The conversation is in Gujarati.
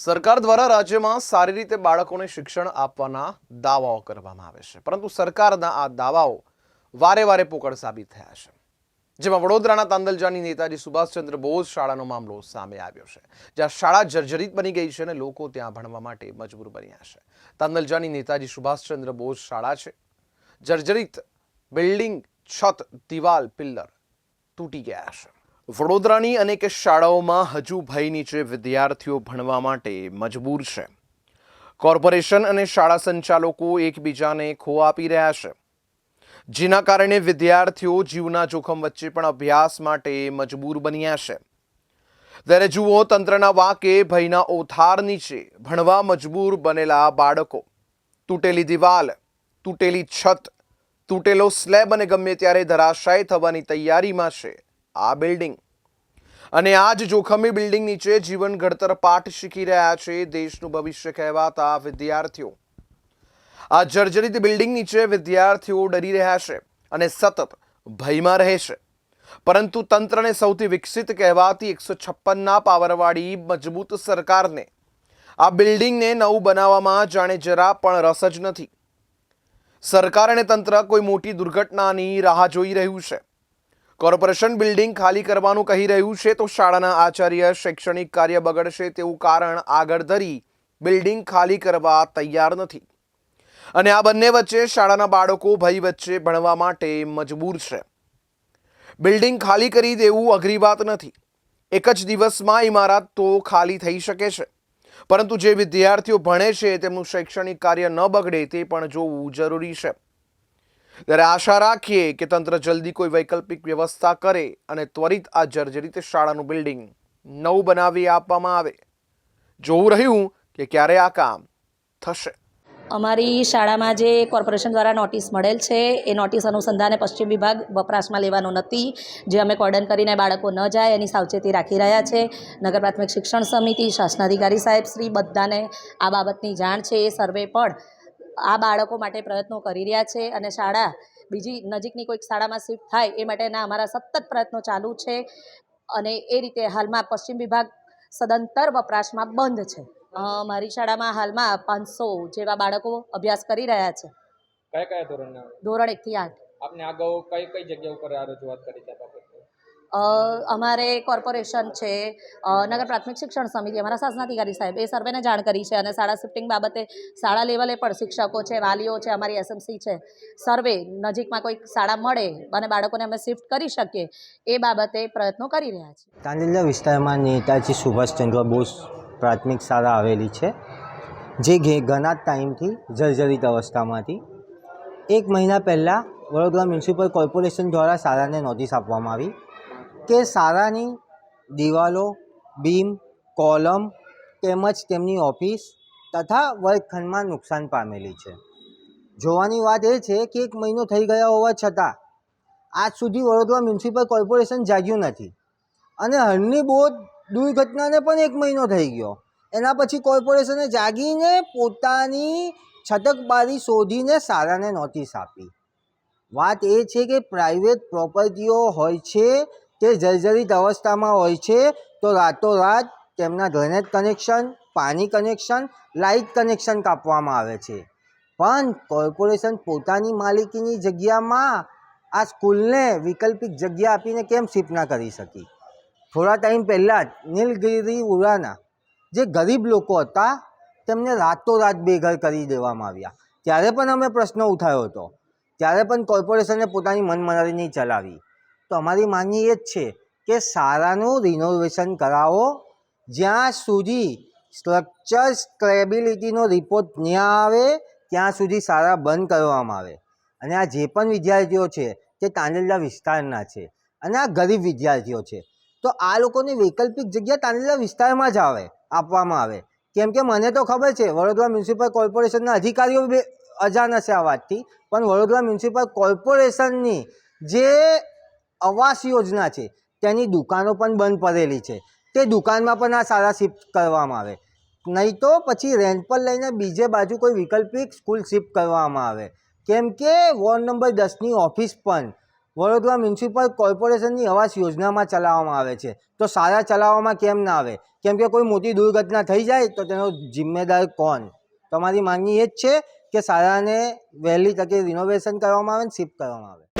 સરકાર દ્વારા રાજ્યમાં સારી રીતે બાળકોને શિક્ષણ આપવાના દાવાઓ કરવામાં આવે છે. પરંતુ સરકારના આ દાવાઓ વારે વારે પોકળ સાબિત થયા છે. જેમાં વડોદરાના તાંદલજાની નેતાજી સુભાષચંદ્ર બોઝ શાળાનો મામલો સામે આવ્યો છે, જ્યાં શાળા જર્જરિત બની ગઈ છે અને લોકો ત્યાં ભણવા માટે મજબૂર બન્યા છે. તાંદલજાની નેતાજી સુભાષચંદ્ર બોઝ શાળા છે. જર્જરિત બિલ્ડિંગ, છત, દિવાલ, પિલ્લર તૂટી ગયા છે. વડોદરાની અનેક શાળાઓમાં હજુ ભય નીચે વિદ્યાર્થીઓ ભણવા માટે મજબૂર છે. કોર્પોરેશન અને શાળા સંચાલકો એકબીજાને ખો આપી રહ્યા છે. જેના કારણે વિદ્યાર્થીઓ જીવના જોખમ વચ્ચે પણ અભ્યાસ માટે મજબૂર બન્યા છે. ત્યારે જુઓ તંત્રના વાકે ભયના ઓથાર નીચે ભણવા મજબૂર બનેલા બાળકો. તૂટેલી દિવાલ, તૂટેલી છત, તૂટેલો સ્લેબ અને ગમે ત્યારે ધરાશાય થવાની તૈયારીમાં છે આ બિલ્ડિંગ. અને આ જ જોખમી બિલ્ડિંગ નીચે જીવન ઘડતર પાઠ શીખી રહ્યા છે દેશનું ભવિષ્ય કહેવાતા વિદ્યાર્થીઓ. આ જર્જરિત બિલ્ડિંગ નીચે વિદ્યાર્થીઓ ડરી રહ્યા છે અને સતત ભયમાં રહે છે. પરંતુ તંત્રને સૌથી વિકસિત કહેવાતી એકસો છપ્પનના પાવરવાળી મજબૂત સરકારને આ બિલ્ડિંગને નવું બનાવવામાં જાણે જરા પણ રસ જ નથી. સરકાર અને તંત્ર કોઈ મોટી દુર્ઘટનાની રાહ જોઈ રહ્યું છે. કોર્પોરેશન બિલ્ડિંગ ખાલી કરવાનું કહી રહ્યું છે તો શાળાના આચાર્ય શૈક્ષણિક કાર્ય બગડશે તેવું કારણ આગળ ધરી બિલ્ડિંગ ખાલી કરવા તૈયાર નથી. અને આ બંને વચ્ચે શાળાના બાળકો ભય વચ્ચે ભણવા માટે મજબૂર છે. બિલ્ડિંગ ખાલી કરી દેવું અઘરી વાત નથી. એક જ દિવસમાં ઇમારત તો ખાલી થઈ શકે છે. પરંતુ જે વિદ્યાર્થીઓ ભણે છે તેમનું શૈક્ષણિક કાર્ય ન બગડે તે પણ જોવું જરૂરી છે. ત્યારે આશા રાખીએ કે તંત્ર જલ્દી કોઈ વૈકલ્પિક વ્યવસ્થા કરે અને ત્વરિત આ જર્જરિત શાળાનું બિલ્ડિંગ નવું બનાવી આપવામાં આવે. જોવું રહ્યું કે ક્યારે આ કામ થશે. અમારી શાળામાં જે કોર્પોરેશન દ્વારા નોટિસ મળેલ છે, એ નોટિસ અનુસંધાને પશ્ચિમ વિભાગ વપરાશમાં લેવાનો નથી. જે અમે કોર્ડન કરીને બાળકો ન જાય એની સાવચેતી રાખી રહ્યા છે. નગર પ્રાથમિક શિક્ષણ સમિતિ, શાસનાધિકારી સાહેબ, શ્રી બધાને આ બાબતની જાણ છે. એ સર્વે પણ આ બાળકો માટે પ્રયત્નો કરી રહ્યા છે અને શાળા બીજી નજીકની કોઈક શાળામાં શિફ્ટ થાય એ માટેના અમારા સતત પ્રયત્નો ચાલુ છે અને એ રીતે હાલમાં પશ્ચિમ વિભાગ સદંતર વપરાશમાં બંધ છે. મારી શાળામાં હાલમાં પાંચસો જેવા બાળકો અભ્યાસ કરી રહ્યા છે. કયા કયા ધોરણના? ધોરણ એકથી આઠ. આપને અગાઉ કઈ કઈ જગ્યા ઉપર આ રજૂઆત કરી છે? અમારે કોર્પોરેશન છે નગર પ્રાથમિક શિક્ષણ સમિતિ, અમારા શાસનાધિકારી સાહેબ, એ સર્વેને જાણ કરી છે અને શાળા શિફ્ટિંગ બાબતે શાળા લેવલે પણ શિક્ષકો છે, વાલીઓ છે, અમારી એસએમસી છે, સર્વે નજીકમાં કોઈક શાળા મળે અને બાળકોને અમે શિફ્ટ કરી શકીએ, એ બાબતે પ્રયત્નો કરી રહ્યા છીએ. તાંડેલા વિસ્તારમાં નેતાજી સુભાષચંદ્ર બોઝ પ્રાથમિક શાળા આવેલી છે, જે ઘણા ટાઈમથી જર્જરિત અવસ્થામાંથી એક મહિના પહેલાં વડોદરા મ્યુનિસિપલ કોર્પોરેશન દ્વારા શાળાને નોટિસ આપવામાં આવી. કે શાળાની દિવાલો, બીમ, કોલમ તેમજ તેમની ઓફિસ તથા વર્ગખંડમાં નુકસાન પામેલી છે. જોવાની વાત એ છે કે એક મહિનો થઈ ગયા હોવા છતાં આજ સુધી વડોદરા મ્યુનિસિપલ કોર્પોરેશન જાગ્યું નથી અને હળની બોધ દુર્ઘટનાને પણ એક મહિનો થઈ ગયો. એના પછી કોર્પોરેશને જાગીને પોતાની છટકબારી શોધીને શાળાને નોટિસ આપી. વાત એ છે કે પ્રાઇવેટ પ્રોપર્ટીઓ હોય છે તે જર્જરિત અવસ્થામાં હોય છે, તો રાતોરાત તેમના ડ્રેનેજ કનેક્શન પાણી કનેક્શન લાઇટ કનેક્શન કાપવામાં આવે છે. પણ કોર્પોરેશન પોતાની માલિકીની જગ્યામાં આ સ્કૂલને વૈકલ્પિક જગ્યા આપીને કેમ શિફ્ટ ના કરી શકી? થોડા ટાઈમ પહેલાં જ નીલગિરી ઉરાના જે ગરીબ લોકો હતા, તેમને રાતોરાત બેઘર કરી દેવામાં આવ્યા. ત્યારે પણ અમે પ્રશ્ન ઉઠાવ્યો હતો. ત્યારે પણ કોર્પોરેશને પોતાની મનમાની નહીં ચલાવી. તો અમારી માંગણી એ જ છે કે શાળાનું રિનોવેશન કરાવો, જ્યાં સુધી સ્ટ્રક્ચર સ્ટેબિલિટીનો રિપોર્ટ ન આવે, ત્યાં સુધી શાળા બંધ કરવામાં આવે. અને આ જે પણ વિદ્યાર્થીઓ છે, તે તાંડેલા વિસ્તારના છે અને આ ગરીબ વિદ્યાર્થીઓ છે. તો આ લોકોની વૈકલ્પિક જગ્યા તાંડેલા વિસ્તારમાં જ આવે, આપવામાં આવે. કેમ કે મને તો ખબર છે, વડોદરા મ્યુનિસિપલ કોર્પોરેશનના અધિકારીઓ અજાણ હશે આ વાતથી, પણ વડોદરા મ્યુનિસિપલ કોર્પોરેશનની જે આવાસ યોજના છે. તેની દુકાનો પણ બંધ પડેલી છે. તે દુકાનમાં પણ આ શાળા શિફ્ટ કરવામાં આવે. નહીં તો પછી રેન્ટ પર લઈને બીજે બાજુ કોઈ વૈકલ્પિક સ્કૂલ શિફ્ટ કરવામાં આવે. કેમ કે વોર્ડ નંબર દસની ઓફિસ પણ વડોદરા મ્યુનિસિપલ કોર્પોરેશનની આવાસ યોજનામાં ચલાવવામાં આવે છે. તો શાળા ચલાવવામાં કેમ ના આવે? કેમ કે કોઈ મોટી દુર્ઘટના થઈ જાય તો તેનો જિમ્મેદાર કોણ? તમારી માંગણી એ જ છે કે શાળાને વહેલી તકે રિનોવેશન કરવામાં આવે ને શિફ્ટ કરવામાં આવે.